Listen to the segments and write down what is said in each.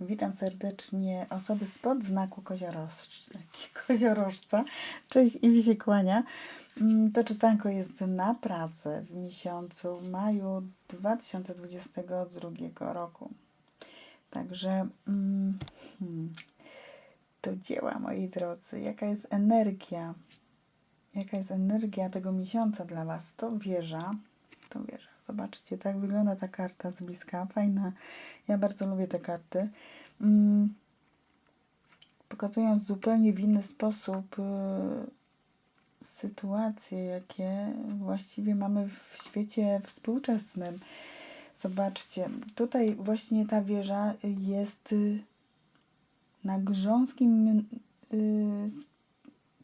Witam serdecznie osoby spod znaku koziorożca. Cześć i mi się kłania. Mm, To czytanko jest na pracę w miesiącu maju 2022 roku. Także mm, hmm, to dzieła, moi drodzy. Jaka jest energia? Jaka jest energia tego miesiąca dla Was? To wieża. To wieża. Zobaczcie, tak wygląda ta karta z bliska. Fajna. Ja bardzo lubię te karty. Mm, Pokazując zupełnie w inny sposób y, sytuacje, jakie właściwie mamy w świecie współczesnym. Zobaczcie, tutaj właśnie ta wieża jest y, na grząskim y,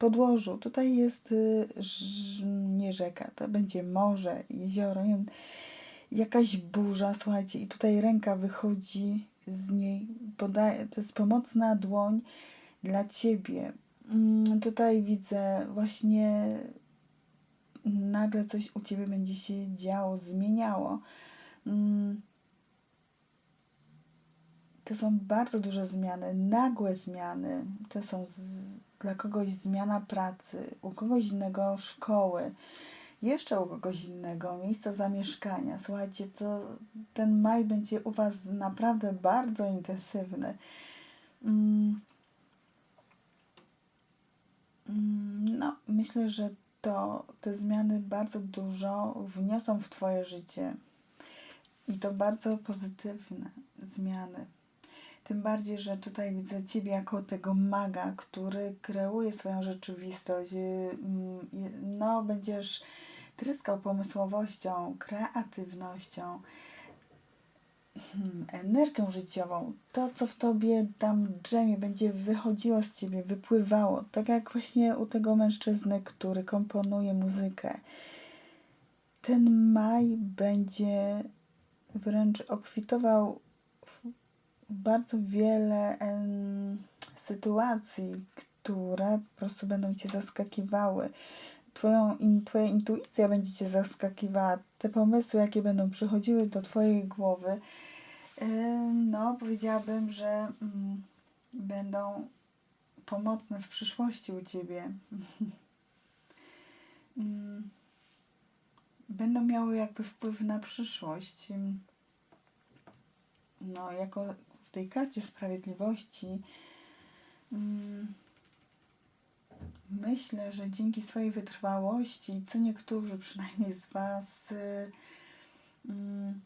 podłożu. Tutaj jest y, nie rzeka, to będzie morze, jezioro, jakaś burza, słuchajcie, i tutaj ręka wychodzi z niej, podaje, to jest pomocna dłoń dla ciebie. Mm, Tutaj widzę właśnie nagle coś u ciebie będzie się działo, zmieniało. Mm, To są bardzo duże zmiany, nagłe zmiany. To są z, dla kogoś zmiana pracy, u kogoś innego szkoły, jeszcze u kogoś innego miejsca zamieszkania. Słuchajcie, to ten maj będzie u Was naprawdę bardzo intensywny. Mm. Mm, No, myślę, że to te zmiany bardzo dużo wniosą w Twoje życie. I to bardzo pozytywne zmiany. Tym bardziej, że tutaj widzę Ciebie jako tego maga, który kreuje swoją rzeczywistość. Y, y, No, będziesz tryskał pomysłowością, kreatywnością, hmm, energią życiową. To, co w Tobie tam drzemie, będzie wychodziło z Ciebie, wypływało. Tak jak właśnie u tego mężczyzny, który komponuje muzykę. Ten maj będzie wręcz obfitował bardzo wiele em, sytuacji, które po prostu będą cię zaskakiwały. Twoją, in, twoja intuicja będzie cię zaskakiwała. Te pomysły, jakie będą przychodziły do twojej głowy, em, no powiedziałabym, że mm, będą pomocne w przyszłości u ciebie. Mm, będą miały jakby wpływ na przyszłość. No, jako w tej karcie sprawiedliwości, mm, myślę, że dzięki swojej wytrwałości, co niektórzy przynajmniej z Was y, mm,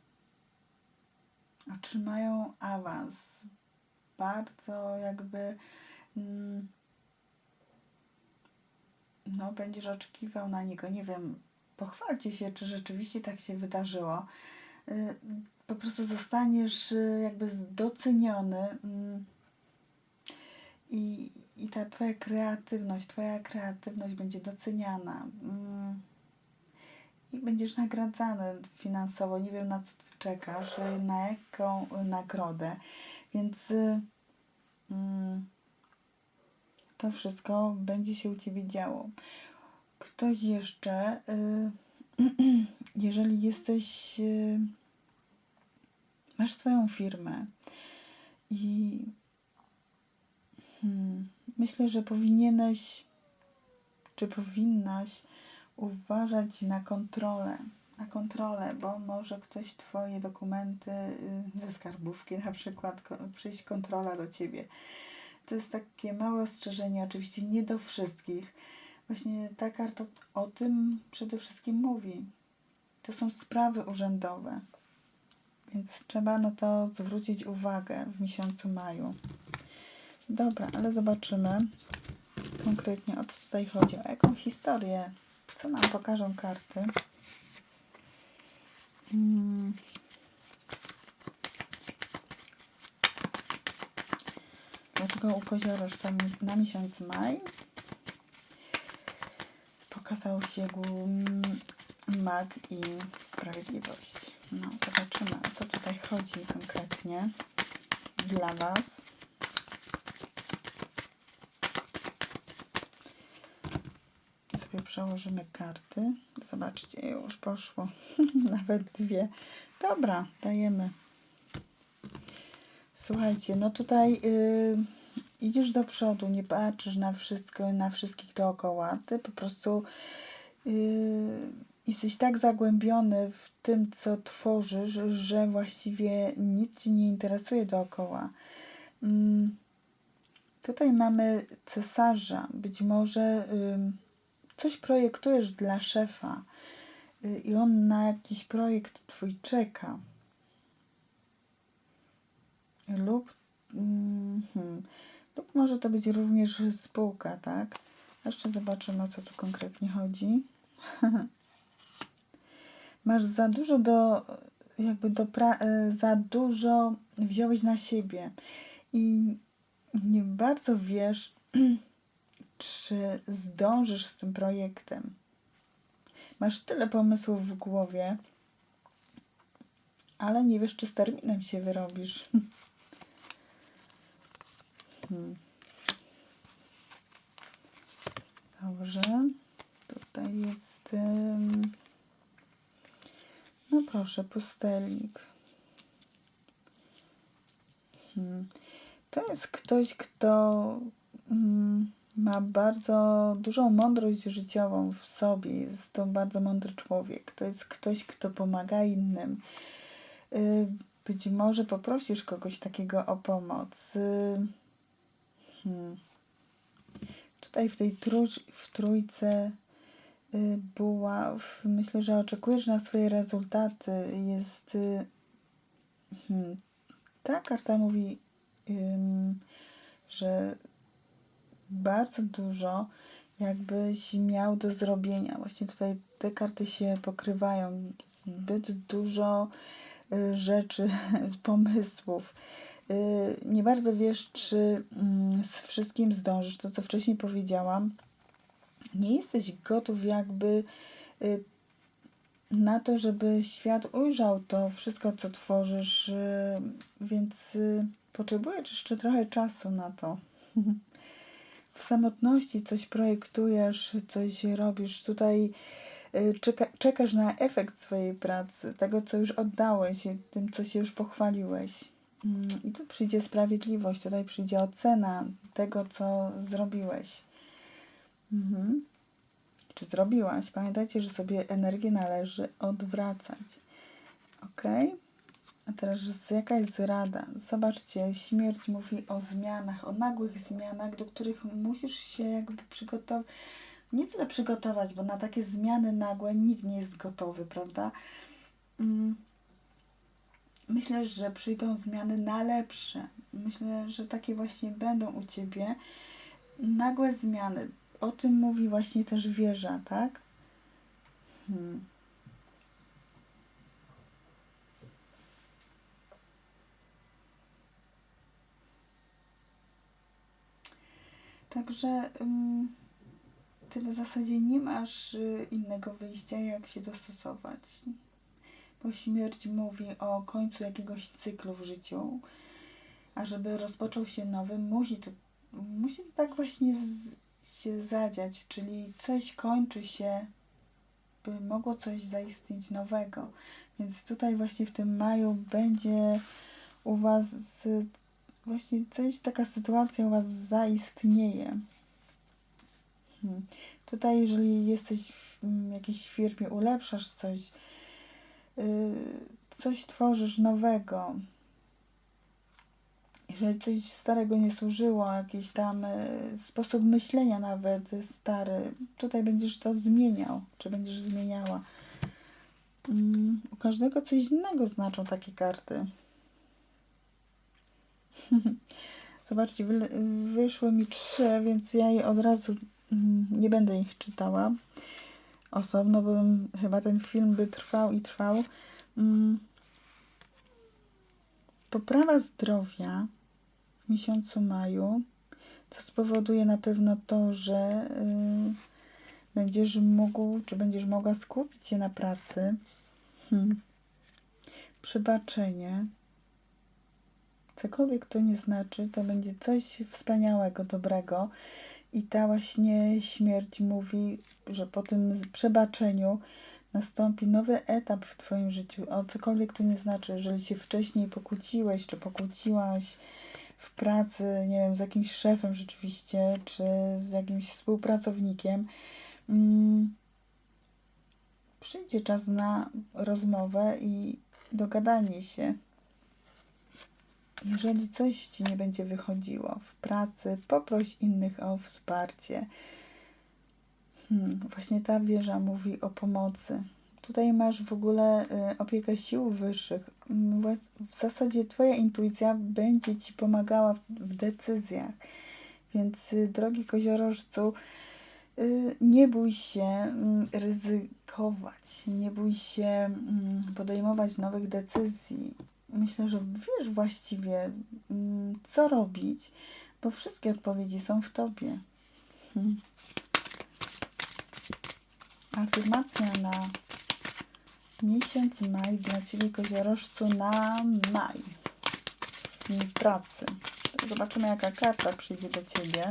otrzymają awans. Bardzo jakby mm, no, będziesz oczekiwał na niego. Nie wiem, pochwalcie się, czy rzeczywiście tak się wydarzyło. Po prostu zostaniesz y, jakby z- doceniony mm, i, i ta twoja kreatywność, twoja kreatywność będzie doceniana. mm, I będziesz nagradzany finansowo. Nie wiem, na co ty czekasz, na jaką nagrodę. Więc y, mm, to wszystko będzie się u ciebie działo. Ktoś jeszcze, y, jeżeli jesteś, masz swoją firmę i hmm, myślę, że powinieneś, czy powinnaś uważać na kontrolę, na kontrolę, bo może ktoś twoje dokumenty y, ze skarbówki, na przykład przyjść kontrola do ciebie. To jest takie małe ostrzeżenie, oczywiście nie do wszystkich. Właśnie ta karta o tym przede wszystkim mówi. To są sprawy urzędowe, więc trzeba na to zwrócić uwagę w miesiącu maju. Dobra, ale zobaczymy konkretnie o co tutaj chodzi. O jaką historię? Co nam pokażą karty? Mm. Dlaczego u koziorożca na miesiąc maj pokazał się mag i sprawiedliwość. No, zobaczymy, o co tutaj chodzi konkretnie dla Was. Sobie przełożymy karty. Zobaczcie, już poszło. Nawet dwie. Dobra, dajemy Słuchajcie, no tutaj y, idziesz do przodu, nie patrzysz na wszystko, na wszystkich dookoła. Ty po prostu y, jesteś tak zagłębiony w tym, co tworzysz, że właściwie nic ci nie interesuje dookoła. Mm, tutaj mamy cesarza. Być może coś projektujesz dla szefa y, i on na jakiś projekt twój czeka. Lub, mm, hmm, lub może to być również spółka, tak? Jeszcze zobaczymy, o co tu konkretnie chodzi. Masz za dużo do, jakby do e, za dużo wziąłeś na siebie i nie bardzo wiesz, czy zdążysz z tym projektem. Masz tyle pomysłów w głowie, ale nie wiesz, czy z terminem się wyrobisz. Hmm. Dobrze. Tutaj jest. Um... No proszę, pustelik. Hmm. To jest ktoś, kto mm, ma bardzo dużą mądrość życiową w sobie. Jest to bardzo mądry człowiek. To jest ktoś, kto pomaga innym. Y, być może poprosisz kogoś takiego o pomoc. Y, Hmm. Tutaj w tej w trójce była, myślę, że oczekujesz na swoje rezultaty. Jest. Y, hmm, ta karta mówi, że bardzo dużo jakbyś miał do zrobienia. Właśnie tutaj te karty się pokrywają. Zbyt dużo y, rzeczy, pomysłów. Y, nie bardzo wiesz, czy mm, z wszystkim zdążysz. To, co wcześniej powiedziałam, nie jesteś gotów jakby y, na to, żeby świat ujrzał to wszystko, co tworzysz, y, więc potrzebujesz jeszcze trochę czasu na to. W samotności coś projektujesz, coś robisz. Tutaj czeka, czekasz na efekt swojej pracy, tego, co już oddałeś, tym, co się już pochwaliłeś. Mm, I tu przyjdzie sprawiedliwość, tutaj przyjdzie ocena tego, co zrobiłeś. Mhm. Czy zrobiłaś? Pamiętajcie, że sobie energię należy odwracać. Ok? A teraz jest rada? Zobaczcie, śmierć mówi o zmianach, o nagłych zmianach, do których musisz się jakby przygotować. Nie tyle przygotować, bo na takie zmiany nagłe nikt nie jest gotowy, prawda? Mm myślę, że przyjdą zmiany na lepsze. Myślę, że takie właśnie będą u ciebie. Nagłe zmiany. O tym mówi właśnie też wieża, tak? Hmm. Także um, ty w zasadzie nie masz y, innego wyjścia, jak się dostosować bo śmierć mówi o końcu jakiegoś cyklu w życiu, a żeby rozpoczął się nowy, musi to, musi to tak właśnie z, się zadziać, czyli coś kończy się, by mogło coś zaistnieć nowego. Więc tutaj właśnie w tym maju będzie u Was właśnie coś, taka sytuacja u Was zaistnieje. Hmm. Tutaj, jeżeli jesteś w jakiejś firmie, ulepszasz coś, Y, coś tworzysz nowego, jeżeli coś starego nie służyło, jakiś tam y, sposób myślenia nawet stary, tutaj będziesz to zmieniał, czy będziesz zmieniała. Mm, u każdego coś innego znaczą takie karty. Zobaczcie, wyszły mi trzy, więc ja je od razu mm, nie będę ich czytała osobno, bo chyba ten film by trwał i trwał. Mm. Poprawa zdrowia w miesiącu maju, co spowoduje na pewno to, że y, będziesz mógł, czy będziesz mogła skupić się na pracy. Hmm. Przebaczenie. Cokolwiek to nie znaczy, to będzie coś wspaniałego, dobrego. I ta właśnie śmierć mówi, że po tym przebaczeniu nastąpi nowy etap w Twoim życiu. O cokolwiek to nie znaczy, jeżeli się wcześniej pokłóciłeś, czy pokłóciłaś w pracy, nie wiem, z jakimś szefem rzeczywiście, czy z jakimś współpracownikiem, mm, przyjdzie czas na rozmowę i dogadanie się. Jeżeli coś ci nie będzie wychodziło w pracy, poproś innych o wsparcie. Hmm, właśnie ta wieża mówi o pomocy. Tutaj masz w ogóle y, opiekę sił wyższych. Mm, W zasadzie Twoja intuicja będzie Ci pomagała w, decyzjach. Więc, y, drogi koziorożcu, y, nie bój się mm, ryzykować, nie bój się mm, podejmować nowych decyzji. Myślę, że wiesz właściwie, co robić, bo wszystkie odpowiedzi są w Tobie. Hmm. Afirmacja na miesiąc maj dla Ciebie, koziorożcu, na maj. W dniu pracy. Zobaczymy, jaka karta przyjdzie do Ciebie.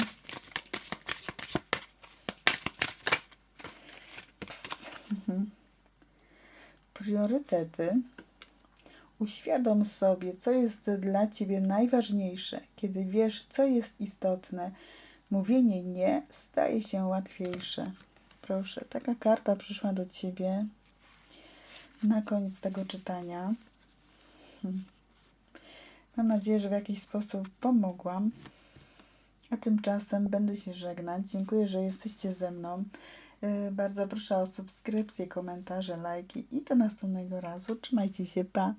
Ps. Mhm. Priorytety. Uświadom sobie, co jest dla Ciebie najważniejsze. Kiedy wiesz, co jest istotne, mówienie nie staje się łatwiejsze. Proszę, taka karta przyszła do Ciebie na koniec tego czytania. Hmm. Mam nadzieję, że w jakiś sposób pomogłam. A tymczasem będę się żegnać. Dziękuję, że jesteście ze mną. Yy, Bardzo proszę o subskrypcję, komentarze, lajki i do następnego razu. Trzymajcie się, pa!